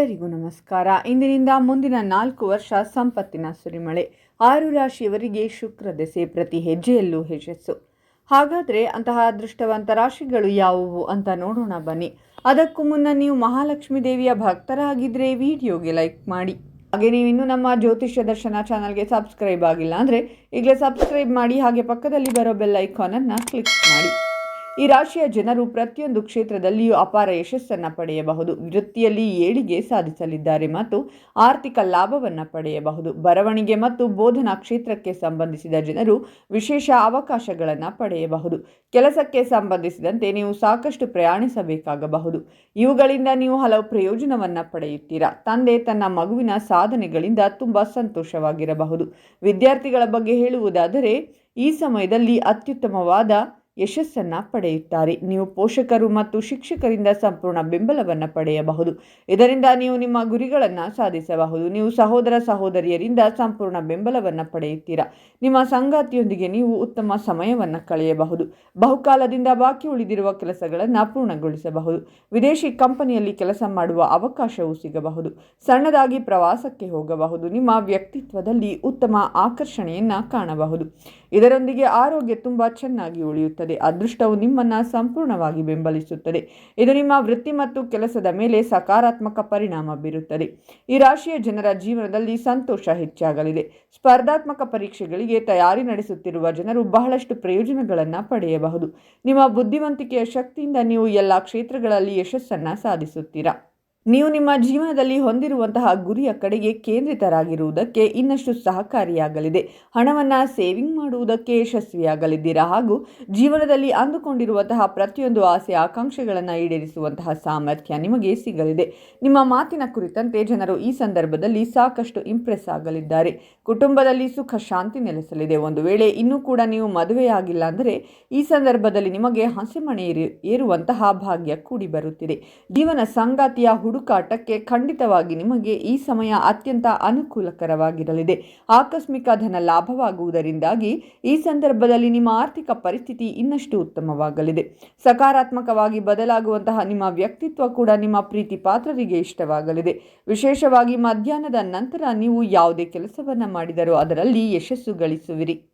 ಎಲ್ಲರಿಗೂ ನಮಸ್ಕಾರ. ಇಂದಿನಿಂದ ಮುಂದಿನ ನಾಲ್ಕು ವರ್ಷ ಸಂಪತ್ತಿನ ಸುರಿಮಳೆ. ಆರು ರಾಶಿಯವರಿಗೆ ಶುಕ್ರ ದೆಸೆ ಪ್ರತಿ ಹೆಜ್ಜೆಯಲ್ಲೂ ಯಶಸ್ಸು ಹಾಗಾದರೆ ಅಂತಹ ಅದೃಷ್ಟವಂತ ರಾಶಿಗಳು ಯಾವುವು ಅಂತ ನೋಡೋಣ ಬನ್ನಿ. ಅದಕ್ಕೂ ಮುನ್ನ ನೀವು ಮಹಾಲಕ್ಷ್ಮೀ ದೇವಿಯ ಭಕ್ತರಾಗಿದ್ದರೆ ವಿಡಿಯೋಗೆ ಲೈಕ್ ಮಾಡಿ. ಹಾಗೆ ನೀವು ಇನ್ನೂ ನಮ್ಮ ಜ್ಯೋತಿಷ್ಯ ದರ್ಶನ ಚಾನಲ್ಗೆ ಸಬ್ಸ್ಕ್ರೈಬ್ ಆಗಿಲ್ಲ ಅಂದರೆ ಈಗಲೇ ಸಬ್ಸ್ಕ್ರೈಬ್ ಮಾಡಿ, ಹಾಗೆ ಪಕ್ಕದಲ್ಲಿ ಬರೋ ಬೆಲ್ ಐಕಾನನ್ನು ಕ್ಲಿಕ್ ಮಾಡಿ. ಈ ರಾಶಿಯ ಜನರು ಪ್ರತಿಯೊಂದು ಕ್ಷೇತ್ರದಲ್ಲಿಯೂ ಅಪಾರ ಯಶಸ್ಸನ್ನು ಪಡೆಯಬಹುದು. ವೃತ್ತಿಯಲ್ಲಿ ಏಳಿಗೆ ಸಾಧಿಸಲಿದ್ದಾರೆ ಮತ್ತು ಆರ್ಥಿಕ ಲಾಭವನ್ನು ಪಡೆಯಬಹುದು. ಬರವಣಿಗೆ ಮತ್ತು ಬೋಧನಾ ಕ್ಷೇತ್ರಕ್ಕೆ ಸಂಬಂಧಿಸಿದ ಜನರು ವಿಶೇಷ ಅವಕಾಶಗಳನ್ನು ಪಡೆಯಬಹುದು. ಕೆಲಸಕ್ಕೆ ಸಂಬಂಧಿಸಿದಂತೆ ನೀವು ಸಾಕಷ್ಟು ಪ್ರಯಾಣಿಸಬೇಕಾಗಬಹುದು. ಇವುಗಳಿಂದ ನೀವು ಹಲವು ಪ್ರಯೋಜನವನ್ನು ಪಡೆಯುತ್ತೀರಾ? ತಂದೆ ತನ್ನ ಮಗುವಿನ ಸಾಧನೆಗಳಿಂದ ತುಂಬ ಸಂತೋಷವಾಗಿರಬಹುದು. ವಿದ್ಯಾರ್ಥಿಗಳ ಬಗ್ಗೆ ಹೇಳುವುದಾದರೆ, ಈ ಸಮಯದಲ್ಲಿ ಅತ್ಯುತ್ತಮವಾದ ಯಶಸ್ಸನ್ನು ಪಡೆಯುತ್ತಾರೆ. ನೀವು ಪೋಷಕರು ಮತ್ತು ಶಿಕ್ಷಕರಿಂದ ಸಂಪೂರ್ಣ ಬೆಂಬಲವನ್ನು ಪಡೆಯಬಹುದು. ಇದರಿಂದ ನೀವು ನಿಮ್ಮ ಗುರಿಗಳನ್ನು ಸಾಧಿಸಬಹುದು. ನೀವು ಸಹೋದರ ಸಹೋದರಿಯರಿಂದ ಸಂಪೂರ್ಣ ಬೆಂಬಲವನ್ನು ಪಡೆಯುತ್ತೀರಾ? ನಿಮ್ಮ ಸಂಗಾತಿಯೊಂದಿಗೆ ನೀವು ಉತ್ತಮ ಸಮಯವನ್ನು ಕಳೆಯಬಹುದು. ಬಹುಕಾಲದಿಂದ ಬಾಕಿ ಉಳಿದಿರುವ ಕೆಲಸಗಳನ್ನು ಪೂರ್ಣಗೊಳಿಸಬಹುದು. ವಿದೇಶಿ ಕಂಪನಿಯಲ್ಲಿ ಕೆಲಸ ಮಾಡುವ ಅವಕಾಶವೂ ಸಿಗಬಹುದು. ಸಣ್ಣದಾಗಿ ಪ್ರವಾಸಕ್ಕೆ ಹೋಗಬಹುದು. ನಿಮ್ಮ ವ್ಯಕ್ತಿತ್ವದಲ್ಲಿ ಉತ್ತಮ ಆಕರ್ಷಣೆಯನ್ನು ಕಾಣಬಹುದು. ಇದರೊಂದಿಗೆ ಆರೋಗ್ಯ ತುಂಬ ಚೆನ್ನಾಗಿ ಉಳಿಯುತ್ತದೆ. ಅದೃಷ್ಟವು ನಿಮ್ಮನ್ನು ಸಂಪೂರ್ಣವಾಗಿ ಬೆಂಬಲಿಸುತ್ತದೆ. ಇದು ನಿಮ್ಮ ವೃತ್ತಿ ಮತ್ತು ಕೆಲಸದ ಮೇಲೆ ಸಕಾರಾತ್ಮಕ ಪರಿಣಾಮ ಬೀರುತ್ತದೆ. ಈ ರಾಶಿಯ ಜನರ ಜೀವನದಲ್ಲಿ ಸಂತೋಷ ಹೆಚ್ಚಾಗಲಿದೆ. ಸ್ಪರ್ಧಾತ್ಮಕ ಪರೀಕ್ಷೆಗಳಿಗೆ ತಯಾರಿ ನಡೆಸುತ್ತಿರುವ ಜನರು ಬಹಳಷ್ಟು ಪ್ರಯೋಜನಗಳನ್ನು ಪಡೆಯಬಹುದು. ನಿಮ್ಮ ಬುದ್ಧಿವಂತಿಕೆಯ ಶಕ್ತಿಯಿಂದ ನೀವು ಎಲ್ಲ ಕ್ಷೇತ್ರಗಳಲ್ಲಿ ಯಶಸ್ಸನ್ನು ಸಾಧಿಸುತ್ತೀರಾ? ನೀವು ನಿಮ್ಮ ಜೀವನದಲ್ಲಿ ಹೊಂದಿರುವಂತಹ ಗುರಿಯ ಕಡೆಗೆ ಕೇಂದ್ರಿತರಾಗಿರುವುದಕ್ಕೆ ಇನ್ನಷ್ಟು ಸಹಕಾರಿಯಾಗಲಿದೆ. ಹಣವನ್ನು ಸೇವಿಂಗ್ ಮಾಡುವುದಕ್ಕೆ ಯಶಸ್ವಿಯಾಗಲಿದ್ದೀರಾ? ಹಾಗೂ ಜೀವನದಲ್ಲಿ ಅಂದುಕೊಂಡಿರುವಂತಹ ಪ್ರತಿಯೊಂದು ಆಸೆ ಆಕಾಂಕ್ಷೆಗಳನ್ನು ಈಡೇರಿಸುವಂತಹ ಸಾಮರ್ಥ್ಯ ನಿಮಗೆ ಸಿಗಲಿದೆ. ನಿಮ್ಮ ಮಾತಿನ ಕುರಿತಂತೆ ಜನರು ಈ ಸಂದರ್ಭದಲ್ಲಿ ಸಾಕಷ್ಟು ಇಂಪ್ರೆಸ್ ಆಗಲಿದ್ದಾರೆ. ಕುಟುಂಬದಲ್ಲಿ ಸುಖ ಶಾಂತಿ ನೆಲೆಸಲಿದೆ. ಒಂದು ವೇಳೆ ಇನ್ನೂ ಕೂಡ ನೀವು ಮದುವೆಯಾಗಿಲ್ಲ ಅಂದರೆ ಈ ಸಂದರ್ಭದಲ್ಲಿ ನಿಮಗೆ ಹಸೆಮಣೆ ಏರಿ, ಏರುವಂತಹ ಭಾಗ್ಯ ಕೂಡಿ ಬರುತ್ತಿದೆ. ಜೀವನ ಸಂಗಾತಿಯ ಹುಡುಕಾಟಕ್ಕೆ ಖಂಡಿತವಾಗಿ ನಿಮಗೆ ಈ ಸಮಯ ಅತ್ಯಂತ ಅನುಕೂಲಕರವಾಗಿರಲಿದೆ. ಆಕಸ್ಮಿಕ ಧನ ಲಾಭವಾಗುವುದರಿಂದಾಗಿ ಈ ಸಂದರ್ಭದಲ್ಲಿ ನಿಮ್ಮ ಆರ್ಥಿಕ ಪರಿಸ್ಥಿತಿ ಇನ್ನಷ್ಟು ಉತ್ತಮವಾಗಲಿದೆ. ಸಕಾರಾತ್ಮಕವಾಗಿ ಬದಲಾಗುವಂತಹ ನಿಮ್ಮ ವ್ಯಕ್ತಿತ್ವ ಕೂಡ ನಿಮ್ಮ ಪ್ರೀತಿ ಪಾತ್ರರಿಗೆ ಇಷ್ಟವಾಗಲಿದೆ. ವಿಶೇಷವಾಗಿ ಮಧ್ಯಾಹ್ನದ ನಂತರ ನೀವು ಯಾವುದೇ ಕೆಲಸವನ್ನು ಮಾಡಿದರೂ ಅದರಲ್ಲಿ ಯಶಸ್ಸು ಗಳಿಸುವಿರಿ.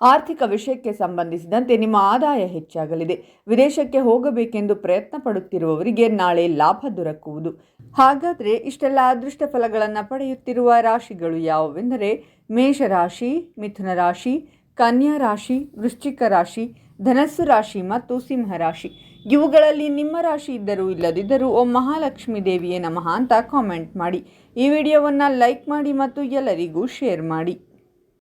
ಆರ್ಥಿಕ ವಿಷಯಕ್ಕೆ ಸಂಬಂಧಿಸಿದಂತೆ ನಿಮ್ಮ ಆದಾಯ ಹೆಚ್ಚಾಗಲಿದೆ. ವಿದೇಶಕ್ಕೆ ಹೋಗಬೇಕೆಂದು ಪ್ರಯತ್ನ ಪಡುತ್ತಿರುವವರಿಗೆ ನಾಳೆ ಲಾಭ ದೊರಕುವುದು. ಹಾಗಾದರೆ ಇಷ್ಟೆಲ್ಲ ಅದೃಷ್ಟ ಫಲಗಳನ್ನು ಪಡೆಯುತ್ತಿರುವ ರಾಶಿಗಳು ಯಾವುವೆಂದರೆ ಮೇಷರಾಶಿ ಮಿಥುನ ರಾಶಿ, ಕನ್ಯಾ ರಾಶಿ, ವೃಶ್ಚಿಕ ರಾಶಿ, ಧನಸ್ಸು ರಾಶಿ ಮತ್ತು ಸಿಂಹ ರಾಶಿ. ಇವುಗಳಲ್ಲಿ ನಿಮ್ಮ ರಾಶಿ ಇದ್ದರೂ ಇಲ್ಲದಿದ್ದರೂ ಓಂ ಮಹಾಲಕ್ಷ್ಮೀ ದೇವಿಯೇ ನಮಃ ಅಂತ ಕಾಮೆಂಟ್ ಮಾಡಿ. ಈ ವಿಡಿಯೋವನ್ನು ಲೈಕ್ ಮಾಡಿ ಮತ್ತು ಎಲ್ಲರಿಗೂ ಶೇರ್ ಮಾಡಿ.